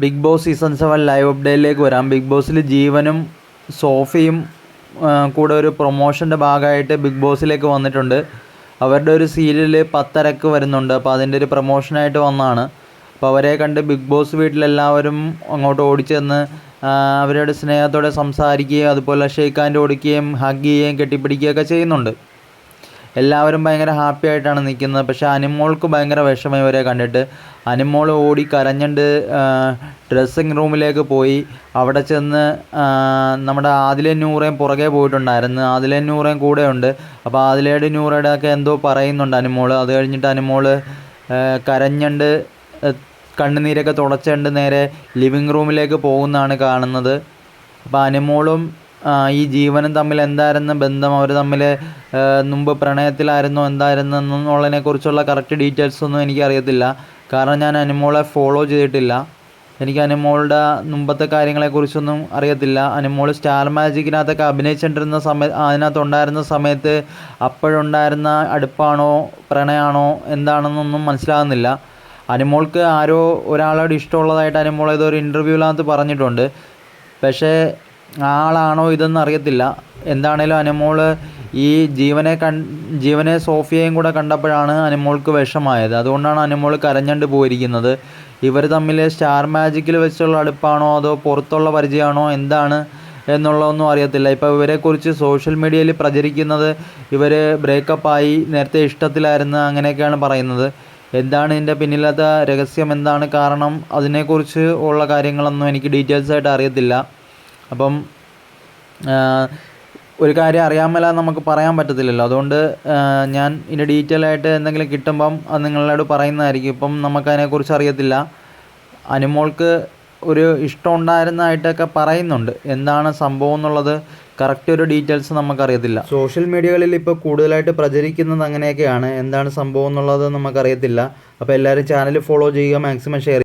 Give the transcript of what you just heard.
Bigg Boss season seven live അപ്ഡേറ്റിലേക്ക് വരാം. Big ബോസിൽ ജീവനും സോഫിയും കൂടെ ഒരു പ്രൊമോഷന്റെ ഭാഗമായിട്ട് ബിഗ് ബോസിലേക്ക് വന്നിട്ടുണ്ട്. അവരുടെ ഒരു സീരിയൽ പത്തരക്ക് വരുന്നുണ്ട്. അപ്പോൾ അതിന്റെ ഒരു പ്രൊമോഷനായിട്ട് വന്നതാണ് അപ്പോൾ അവരെ കണ്ട് ബിഗ് ബോസ് വീട്ടിലെല്ലാവരും അങ്ങോട്ട് ഓടിച്ചെന്ന് അവരോട് സ്നേഹത്തോടെ സംസാരിക്കുകയും അതുപോലെ ഷെയ്ക്കാന്റെ ഓടിക്കുകയും ഹഗ് ചെയ്യുകയും കെട്ടിപ്പിടിക്കുകയൊക്കെ ചെയ്യുന്നുണ്ട്. എല്ലാവരും ഭയങ്കര ഹാപ്പി ആയിട്ടാണ് നിൽക്കുന്നത്. പക്ഷേ അനിമോൾക്ക് ഭയങ്കര വിഷമം ഇവരെ കണ്ടിട്ട്. അനിമോൾ ഓടി കരഞ്ഞണ്ട് ഡ്രസ്സിങ് റൂമിലേക്ക് പോയി. അവിടെ ചെന്ന് നമ്മുടെ ആദിലെ നൂറേം പുറകെ പോയിട്ടുണ്ടായിരുന്നു. ആദിലെ നൂറേം കൂടെ ഉണ്ട് അപ്പോൾ ആദിലയുടെ നൂറയുടെ ഒക്കെ എന്തോ പറയുന്നുണ്ട് അനിമോൾ അത് കഴിഞ്ഞിട്ട് അനിമോൾ കരഞ്ഞണ്ട് കണ്ണുനീരൊക്കെ തുടച്ചുകൊണ്ട് നേരെ ലിവിങ് റൂമിലേക്ക് പോകുന്നതാണ് കാണുന്നത്. അപ്പോൾ അനിമോളും ഈ ജീവനും തമ്മിൽ എന്തായിരുന്നു ബന്ധം? അവർ തമ്മിൽ മുമ്പ് പ്രണയത്തിലായിരുന്നോ എന്തായിരുന്നു എന്നുള്ളതിനെ കുറിച്ചുള്ള കറക്റ്റ് ഡീറ്റെയിൽസ് ഒന്നും എനിക്കറിയത്തില്ല. കാരണം ഞാൻ അനുമോളെ ഫോളോ ചെയ്തിട്ടില്ല. എനിക്ക് അനുമോളുടെ മുമ്പത്തെ കാര്യങ്ങളെക്കുറിച്ചൊന്നും അറിയത്തില്ല. അനുമോൾ സ്റ്റാർ മാജിക്കിനകത്തൊക്കെ അഭിനയിച്ചുകൊണ്ടിരുന്ന സമയത്ത് അതിനകത്തുണ്ടായിരുന്ന സമയത്ത് അപ്പോഴുണ്ടായിരുന്ന അടുപ്പാണോ പ്രണയമാണോ എന്താണെന്നൊന്നും മനസ്സിലാകുന്നില്ല. അനുമോൾക്ക് ആരോ ഒരാളോട് ഇഷ്ടമുള്ളതായിട്ട് അനുമോൾ ഏതോ ഒരു ഇന്റർവ്യൂവിനകത്ത് പറഞ്ഞിട്ടുണ്ട്. പക്ഷേ ആളാണോ ഇതെന്ന് അറിയത്തില്ല. എന്താണേലും അനുമോൾ ഈ ജീവനെ കൺ ജീവനെ സോഫിയയും കൂടെ കണ്ടപ്പോഴാണ് അനുമോൾക്ക് വിഷമായത്. അതുകൊണ്ടാണ് അനുമോൾ കരഞ്ഞണ്ട് പോയിരിക്കുന്നത്. ഇവർ തമ്മിൽ സ്റ്റാർ മാജിക്കിൽ വെച്ചുള്ള അടുപ്പാണോ അതോ പുറത്തുള്ള പരിചയമാണോ എന്താണ് എന്നുള്ളതൊന്നും അറിയത്തില്ല. ഇപ്പോൾ ഇവരെക്കുറിച്ച് സോഷ്യൽ മീഡിയയിൽ പ്രചരിക്കുന്നത് ഇവർ ബ്രേക്കപ്പായി നേരത്തെ ഇഷ്ടത്തിലായിരുന്നു അങ്ങനെയൊക്കെയാണ് പറയുന്നത്. എന്താണ് ഇതിന്റെ പിന്നിലത്തെ രഹസ്യം? എന്താണ് കാരണം? അതിനെക്കുറിച്ച് ഉള്ള കാര്യങ്ങളൊന്നും എനിക്ക് ഡീറ്റെയിൽസ് ആയിട്ട് അറിയത്തില്ല. അപ്പം ഒരു കാര്യം അറിയാൻ മേല നമുക്ക് പറയാൻ പറ്റത്തില്ലല്ലോ. അതുകൊണ്ട് ഞാൻ ഇതിന്റെ ഡീറ്റെയിൽ ആയിട്ട് എന്തെങ്കിലും കിട്ടുമ്പം അത് നിങ്ങളോട് പറയുന്നതായിരിക്കും. ഇപ്പം നമുക്കതിനെക്കുറിച്ച് അറിയത്തില്ല. അനുമോൾക്ക് ഒരു ഇഷ്ടം ഉണ്ടായിരുന്നതായിട്ടൊക്കെ പറയുന്നുണ്ട്. എന്താണ് സംഭവം എന്നുള്ളത് കറക്റ്റ് ഒരു ഡീറ്റെയിൽസ് നമുക്കറിയത്തില്ല. സോഷ്യൽ മീഡിയകളിൽ ഇപ്പോൾ കൂടുതലായിട്ട് പ്രചരിക്കുന്നത് അങ്ങനെയൊക്കെയാണ്. എന്താണ് സംഭവം എന്നുള്ളത് നമുക്കറിയത്തില്ല. അപ്പോൾ എല്ലാവരും ചാനൽ ഫോളോ ചെയ്യുക മാക്സിമം ഷെയർ